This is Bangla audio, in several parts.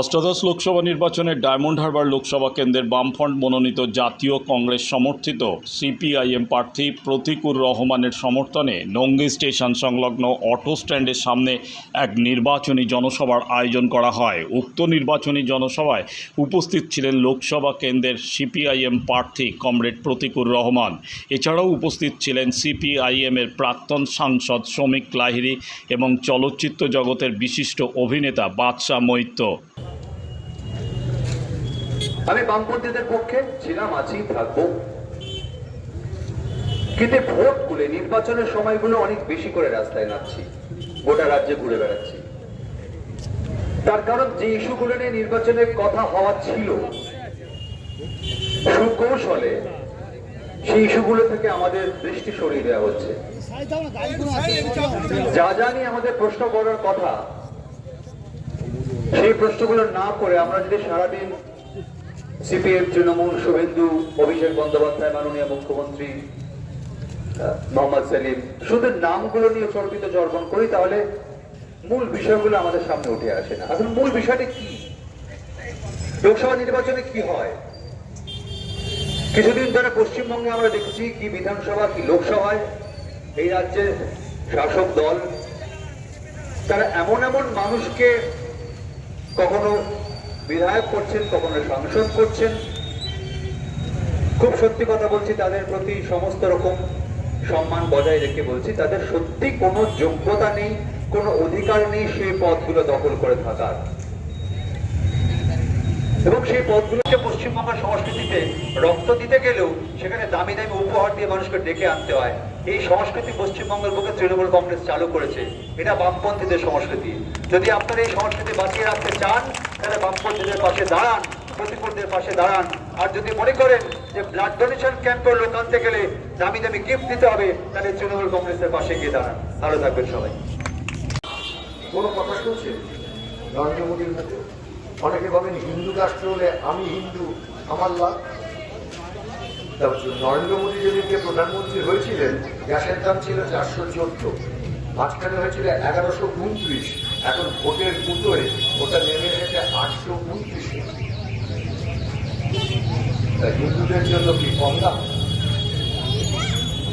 অষ্টাদশ লোকসভা নির্বাচনে ডায়মন্ড হারবার লোকসভা কেন্দ্রের বামফ্রন্ট মনোনীত জাতীয় কংগ্রেস সমর্থিত সিপিআইএম প্রার্থী প্রতিকুর রহমানের সমর্থনে নঙ্গি স্টেশন সংলগ্ন অটো স্ট্যান্ডের সামনে এক নির্বাচনী জনসভার আয়োজন করা হয়। উক্ত নির্বাচনী জনসভায় উপস্থিত ছিলেন লোকসভা কেন্দ্রের সিপিআইএম প্রার্থী কমরেড প্রতিকুর রহমান। এছাড়াও উপস্থিত ছিলেন সিপিআইএমের প্রাক্তন সাংসদ শ্রমিক লাহিড়ী এবং চলচ্চিত্র জগতের বিশিষ্ট অভিনেতা বাদশাহ মৈত্য আমি বামপন্থীদের পক্ষে ছিলাম, আছি, থাকব। কিন্তু ভোট গুলে নির্বাচনের সময়গুলো অনেক বেশি করে রাস্তায় নামছি, গোটা রাজ্যে ঘুরে বেড়াচ্ছি। তার কারণ যে ইস্যুগুলো নিয়ে নির্বাচনের কথা হওয়া ছিল, সুকৌশলে সেই ইস্যুগুলো থেকে আমাদের দৃষ্টি সরিয়ে দেওয়া হচ্ছে। যা যা নিয়ে আমাদের প্রশ্ন করার কথা, সেই প্রশ্নগুলো না করে আমরা যদি সারাদিন সিপিএম তৃণমূল শুভেন্দু, অভিষেক বন্দ্যোপাধ্যায়, মাননীয় মুখ্যমন্ত্রী মোহাম্মদ সেলিম। শুধু নামগুলো নিয়ে চর্বিত জর্পণ করি, তাহলে মূল বিষয়গুলো আমাদের সামনে উঠে আসে না। আসলে মূল বিষয়টা কি? লোকসভা নির্বাচনে কি হয়? কিছুদিন ধরে পশ্চিমবঙ্গে আমরা দেখছি কি বিধানসভা, কি লোকসভায় এই রাজ্যের শাসক দল, তারা এমন এমন মানুষকে কখনো বিধায়ক করছেন, কখনো সাংসদ করছেন। খুব সত্যি কথা বলছি, তাদের প্রতি সমস্ত রকম সম্মান বজায় রেখে বলছি, তাদের সত্যি কোনো যোগ্যতা নেই, কোনো অধিকার নেই সেই পদগুলো দখল করে থাকার। এবং সেই পদগুলোকে পশ্চিমবঙ্গের সংস্কৃতিতে রক্ত দিতে গেলেও সেখানে দামি দামি উপহার দিয়ে মানুষকে ডেকে আনতে হয়। এই সংস্কৃতি পশ্চিমবঙ্গের বুকে তৃণমূল কংগ্রেস চালু করেছে। এটা বামপন্থীদের সংস্কৃতি। যদি আপনারা এই সংস্কৃতি বাঁচিয়ে রাখতে চান তাহলে বামপন্থীদের পাশে দাঁড়ান প্রতিকূলদের পাশে দাঁড়ান। আর যদি মনে করেন যে ব্লাড ডোনেশন ক্যাম্পের লোক আনতে গেলে দামি দামি গিফট দিতে হবে, তাহলে তৃণমূল কংগ্রেসের পাশে গিয়ে দাঁড়ান। ভালো থাকবেন সবাই। কোনো কথা শুনছে? নরেন্দ্র মোদীর মুখে অনেকে বলেন, হিন্দু রাষ্ট্র হলে আমি হিন্দু, আমার লাভ? নরেন্দ্র মোদী যেদিনকে প্রধানমন্ত্রী হয়েছিলেন, গ্যাসের দাম ছিল চারশো চোদ্দ। মাঝখানে হয়েছিল এগারোশো উনত্রিশ। এখন ভোটের মুটোয় ওটা নেমে এসেছে আটশো উনত্রিশে। হিন্দুদের জন্য কি কম দাম?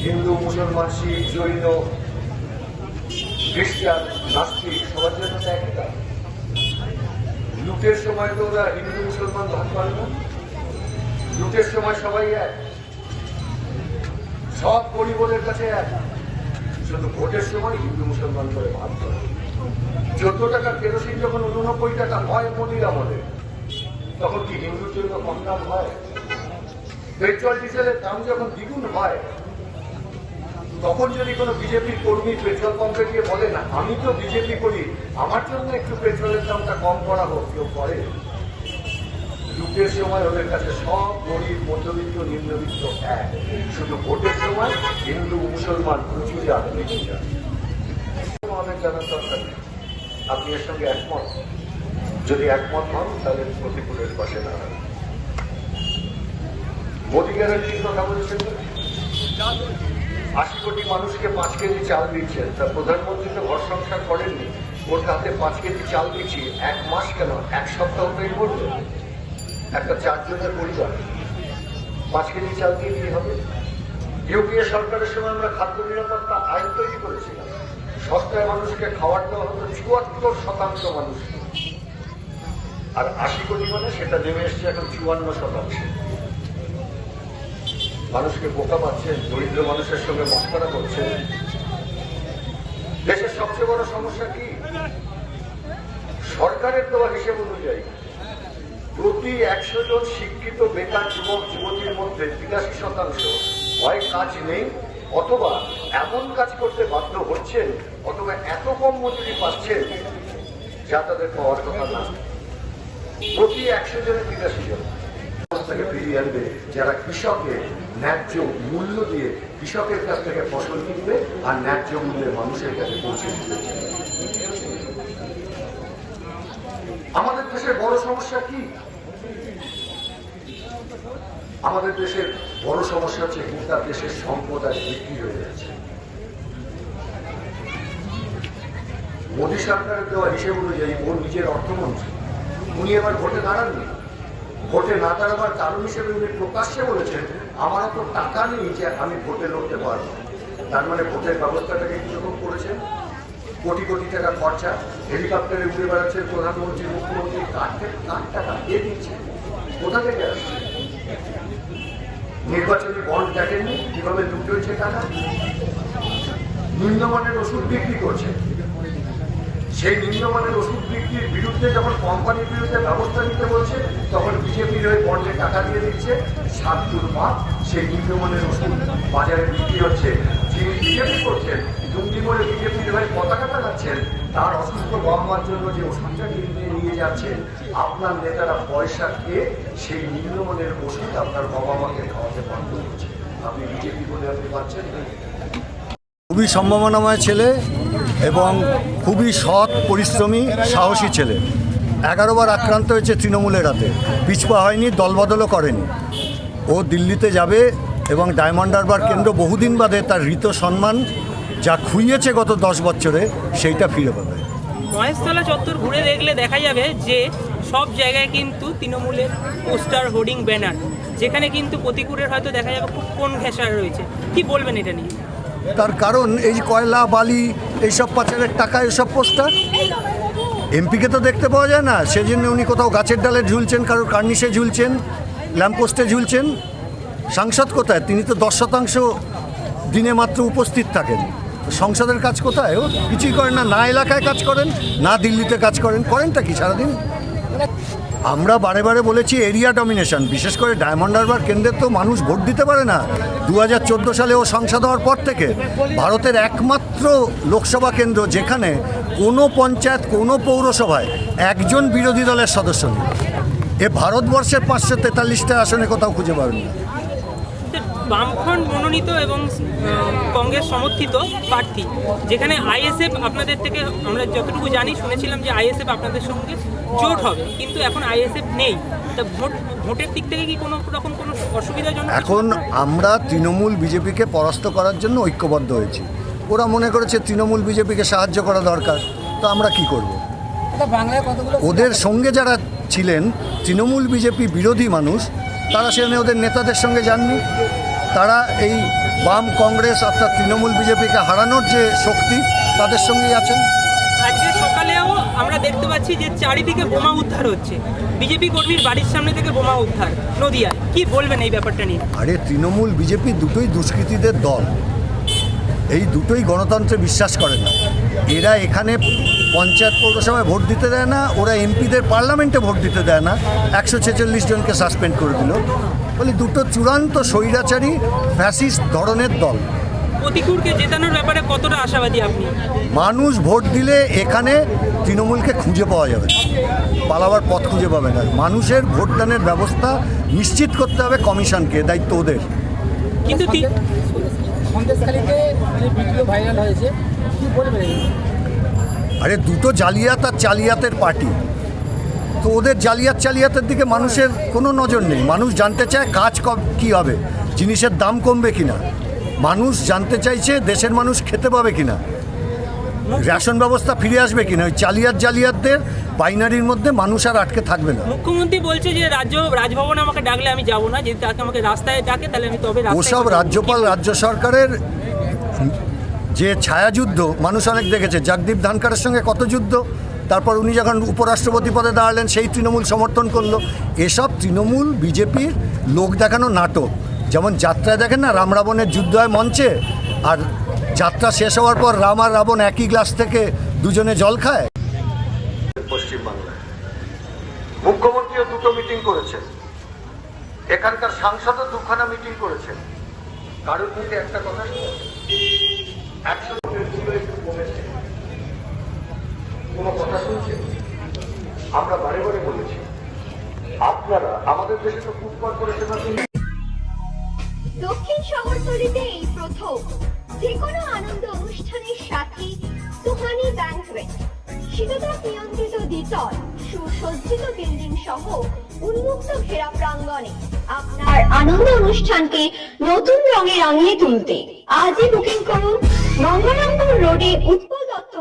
হিন্দু, মুসলমান, শিখ, জৈন, খ্রিস্টান, নাস্তিক, সবার জন্য তো দাম। লুটের সময় তো ওরা হিন্দু, মুসলমান ভাগ করে। না লুটের সময় সবাই এক। সব পরিবারের কাছে এক। শুধু ভোটের সময় হিন্দু মুসলমান করে ভাগ করে। চোদ্দ টাকার কেরোসিন যখন উননব্বই টাকা হয় মোদির আমলে তখন কি হিন্দুর জন্য কম দাম হয়? পেট্রোল, ডিজেলের দাম যখন দ্বিগুণ হয়, তখন যদি কোনো বিজেপির কর্মী পেট্রোল পাম্পে গিয়ে বলে, না, আমি তো বিজেপি করি, আমার জন্য একটু পেট্রোলের দামটা কম করা হোক, কেউ করে? লুটের সময় ওদের কাছে সব গরিব, মধ্যবিত্ত, নিম্নবিত্ত এক। শুধু ভোটের সময় হিন্দু, মুসলমান উঁচু যান নিচু আমাদের জানার দরকার আপনি এর সঙ্গে একমত? যদি একমত হন, তাহলে প্রতিকূলের পাশে দাঁড়ান। মোদী গ্যারান্টির কথা বলেছেন না? আশি কোটি মানুষকে পাঁচ কেজি চাল দিচ্ছেন। তা প্রধানমন্ত্রী তো ঘর সংসার করেননি। ওর হাতে পাঁচ কেজি চাল দিচ্ছি। এক মাস কেন? এক সপ্তাহ তৈরি করবে একটা চারজনের পরিবার। কেজি চাল দিয়ে কি হবে। ইউপিএ সরকারের সময় আমরা খাদ্য নিরাপত্তা আইন তৈরি করেছিলাম। সস্তায় মানুষকে খাবার দেওয়া হতো চুয়াত্তর শতাংশ মানুষ। আর আশি কোটি মানে সেটা নেমে এসছে এখন চুয়ান্ন শতাংশ। মানুষকে বোকা পাচ্ছেন দরিদ্র মানুষের সঙ্গে মস্করা করছেন দেশের সবচেয়ে বড় সমস্যা কি? সরকারের দেওয়া হিসেব অনুযায়ী প্রতি একশো জন শিক্ষিত বেকার যুবক, যুবতীর মধ্যে তিরাশি শতাংশ হয় কাজ নেই, অথবা এমন কাজ করতে বাধ্য হচ্ছেন, অথবা এত কম মজুরি পাচ্ছেন যা তাদের পাওয়ার কথা না। প্রতি একশো জনে তিরাশি জন। অবস্থাকে ফিরিয়ে আনবে, যারা কৃষকের ন্যায্য মূল্য দিয়ে কৃষকের কাছ থেকে ফসল কিনবে আর ন্যায্য মূল্যে মানুষের কাছে পৌঁছে দিতে আমাদের দেশের বড় সমস্যা কি? আমাদের দেশের বড় সমস্যা হচ্ছে গোটা দেশের সম্পদ আজ বিক্রি হয়ে যাচ্ছে। মোদী সরকারের দেওয়া হিসেব অনুযায়ী ওর নিজের অর্থমন্ত্রী, উনি এবার ভোটে দাঁড়াননি। ভোটে না দাঁড়াবার কারণ হিসেবে উনি প্রকাশ্যে বলেছেন, আমার তো টাকা নেই যে আমি ভোটে লড়তে পারব। তার মানে ভোটের ব্যবস্থাটাকে কীরকম করেছেন? কোটি কোটি টাকা খরচা, হেলিকপ্টারে উড়ে বেড়াচ্ছেন প্রধানমন্ত্রী, মুখ্যমন্ত্রী কার টাকা? কে দিচ্ছে? কোথা থেকে আসছে? নির্বাচনী বন্ড দেখেননি, কীভাবে লুট হয়েছে টাকা? নিম্নমানের ওষুধ বিক্রি করছে। সেই নিম্নমানের ওষুধ বিক্রির বিরুদ্ধে যখন কোম্পানির বিরুদ্ধে ব্যবস্থা নিতে বলছে, তখন বিজেপির হয়ে বন্ডে টাকা দিয়ে দিচ্ছে সাতটুর মাপ সেই নিম্নমানের ওষুধ বাজারে বিক্রি হচ্ছে। যিনি বিজেপি করছেন দুমটি করে বিজেপির হয়ে পতাকা তার অসুস্থ বাবা মার জন্য যে ওষুধটা কিনে নিয়ে যাচ্ছেন আপনার নেতারা পয়সা খেয়ে সেই নিম্নমানের ওষুধ আপনার বাবা মাকে খাওয়াতে বন্ধ করছে। আপনি বিজেপি বলে আপনি পাচ্ছেন খুবই সম্ভাবনাময় ছেলে এবং খুবই সৎ, পরিশ্রমী, সাহসী ছেলে। এগারো বার আক্রান্ত হয়েছে তৃণমূলের হাতে। পিছপা হয়নি, দলবদলও করেনি। ও দিল্লিতে যাবে এবং ডায়মন্ড হারবার কেন্দ্র বহুদিন বাদে তার ঋত সম্মান যা খুইয়েছে গত দশ বছরে সেইটা ফিরে পাবে। মহেশতলা চত্বর ঘুরে দেখলে দেখা যাবে যে সব জায়গায় কিন্তু তৃণমূলের পোস্টার হোর্ডিং ব্যানার যেখানে কিন্তু প্রতিকূলের হয়তো দেখা যাবে খুব কোন ঘেঁষা রয়েছে। কি বলবেন এটা নিয়ে? তার কারণ এই যে কয়লা বালি এইসব পাচারের টাকা এসব পোস্টার এমপিকে তো দেখতে পাওয়া যায় না। সেজন্য উনি কোথাও গাছের ডালে ঝুলছেন কারোর কার্নিশে ঝুলছেন ল্যাম্পপোস্টে ঝুলছেন। সাংসদ কোথায়? তিনি তো দশ শতাংশ দিনে মাত্র উপস্থিত থাকেন। সংসদের কাজ কোথায়? ও কিছুই করেন না না এলাকায় কাজ করেন, না দিল্লিতে কাজ করেন। করেনটা কি সারাদিন? আমরা বারে বারে বলেছি এরিয়া ডমিনেশন বিশেষ করে ডায়মন্ড হারবার কেন্দ্রে তো মানুষ ভোট দিতে পারে না। দু হাজার চোদ্দ সালে ও সংসদ হওয়ার পর থেকে ভারতের একমাত্র লোকসভা কেন্দ্র যেখানে কোনো পঞ্চায়েত, কোনো পৌরসভায় একজন বিরোধী দলের সদস্য নেই। এ ভারতবর্ষের পাঁচশো তেতাল্লিশটা আসনে কোথাও খুঁজে পাবেন না। বামফ্রন্ট মনোনীত এবং কংগ্রেস সমর্থিত প্রার্থী যেখানে আইএসএফ আপনাদের থেকে আমরা যতটুকু জানি শুনেছিলাম যে আইএসএফ আপনাদের সঙ্গে জোট হবে কিন্তু এখন আইএসএফ নেই। তা ভোট ভোটের দিক থেকে কি কোনো রকম কোনো অসুবিধাজনক? এখন আমরা তৃণমূল বিজেপিকে পরাস্ত করার জন্য ঐক্যবদ্ধ হয়েছি। ওরা মনে করেছে তৃণমূল বিজেপিকে সাহায্য করা দরকার তো আমরা কি করব? ওদের সঙ্গে যারা ছিলেন তৃণমূল বিজেপি বিরোধী মানুষ তারা সেখানে ওদের নেতাদের সঙ্গে যাননি? তারা এই বাম কংগ্রেস অর্থাৎ তৃণমূল বিজেপিকে হারানোর যে শক্তি তাদের সঙ্গেই আছেন। আজকে সকালেও আমরা দেখতে পাচ্ছি যে চারিদিকে বোমা উদ্ধার হচ্ছে। বিজেপি কর্মীর বাড়ির সামনে থেকে বোমা উদ্ধার নদিয়ায়। কি বলবেন এই ব্যাপারটা নিয়ে? আরে তৃণমূল বিজেপি দুটোই দুষ্কৃতীদের দল। এই দুটোই গণতন্ত্রে বিশ্বাস করে না। এরা এখানে পঞ্চায়েত পৌরসভায় ভোট দিতে দেয় না ওরা এমপিদের পার্লামেন্টে ভোট দিতে দেয় না। একশো ছেচল্লিশ জনকে সাসপেন্ড করে দিল। বলে দুটো চূড়ান্ত স্বৈরাচারী ফ্যাসিস্ট ধরনের দল। প্রতিকূলকে জেতানোর ব্যাপারে কতটা আশাবাদী আপনি? মানুষ ভোট দিলে এখানে তৃণমূলকে খুঁজে পাওয়া যাবে। পালাবার পথ খুঁজে পাবে না। মানুষের ভোটদানের ব্যবস্থা নিশ্চিত করতে হবে কমিশনকে দায়িত্ব ওদের। কিন্তু তি- সন্দেশখালীতে যে ভিডিও ভাইরাল হয়েছে। কি বলবেন? আরে দুটো জালিয়াত আর চালিয়াতের পার্টি। তো ওদের জালিয়াত চালিয়াতের দিকে মানুষের কোনো নজর নেই। মানুষ জানতে চায় কাজ কি হবে জিনিসের দাম কমবে কিনা। মানুষ জানতে চাইছে দেশের মানুষ খেতে পাবে কিনা। রেশন ব্যবস্থা ফিরে আসবে কিনা। ওই চালিয়াত জালিয়াতদের বাইনারির মধ্যে মানুষ আর আটকে থাকবে না। মুখ্যমন্ত্রী বলছে যে রাজ্য রাজভবনে আমাকে ডাকলে আমি যাব না। যদি তাকে আমাকে রাস্তায় ডাকে তাহলে আমি তবে ওসব রাজ্যপাল রাজ্য সরকারের যে ছায়াযুদ্ধ মানুষ অনেক দেখেছে। জগদীপ ধানকারের সঙ্গে কত যুদ্ধ? তারপর উনি যখন উপরাষ্ট্রপতি পদে দাঁড়ালেন, সেই তৃণমূল সমর্থন করল। এসব তৃণমূল, বিজেপির লোক দেখানো নাটক। যেমন যাত্রায় দেখেন না, রাম রাবণের যুদ্ধ হয় মঞ্চে, আর যাত্রা শেষ হওয়ার পর রাম আর রাবণ একই গ্লাস থেকে দুজনে জল খায়। মুখ্যমন্ত্রীও দুটো মিটিং করেছেন। এখানকার সাংসদও দুখানা মিটিং করেছেন। কারোর মুখে একটা কথা ভোটের ছিল একটু কমেছে কোনো কথা শুনছেন? আমরা বারে বারে বলেছি, আপনারা আমাদের দেশে তো ফুড কর্পোরেশন আছে দক্ষিণ শহরতলিতে এই প্রথম যে কোনো আনন্দ অনুষ্ঠানের সাথে সুহানি ব্যাংকুয়েট নিয়ন্ত্রিত দ্বিতল, সুসজ্জিত বিল্ডিং সহ উন্মুক্ত ঘেরা প্রাঙ্গণে আপনার আনন্দ অনুষ্ঠানকে নতুন রঙে রাঙিয়ে তুলতে আজই বুকিং করুন গঙ্গারামপুর রোডে Utpal Dutta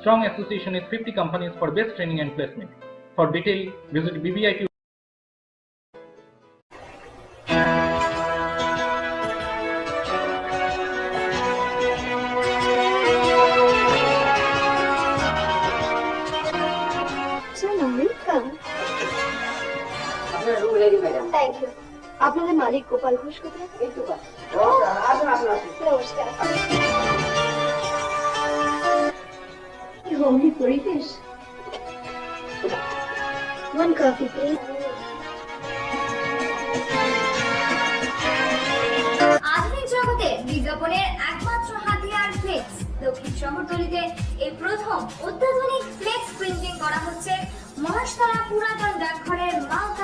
Strong association with 50 companies for best training and placement. For detail, visit BBIT thank you আপনাদের মালিক গোপাল ঘোষ কোথায় নমস্কার কি হোমলি পরিবেশ One coffee, please. আধুনিক জগতে বিজ্ঞাপনের একমাত্র হাতিয়ার ফ্লেক্স। দক্ষিণ শহরতলিতে এই প্রথম অত্যাধুনিক ফ্লেক্স প্রিন্টিং করা হচ্ছে মহাশতলা পুরাতন ডাকঘরের মালতারা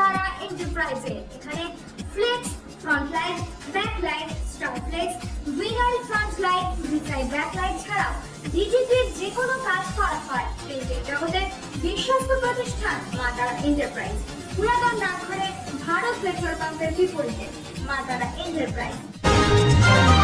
কোনো কাজ করা হয় প্রিন্টিং জগতে বিশ্বস্ত প্রতিষ্ঠান মাতারা এন্টারপ্রাইজ পুরাতন ডাকঘরে ভারত পেট্রোল পাম্পের বিপরীতে মাতারা এন্টারপ্রাইজ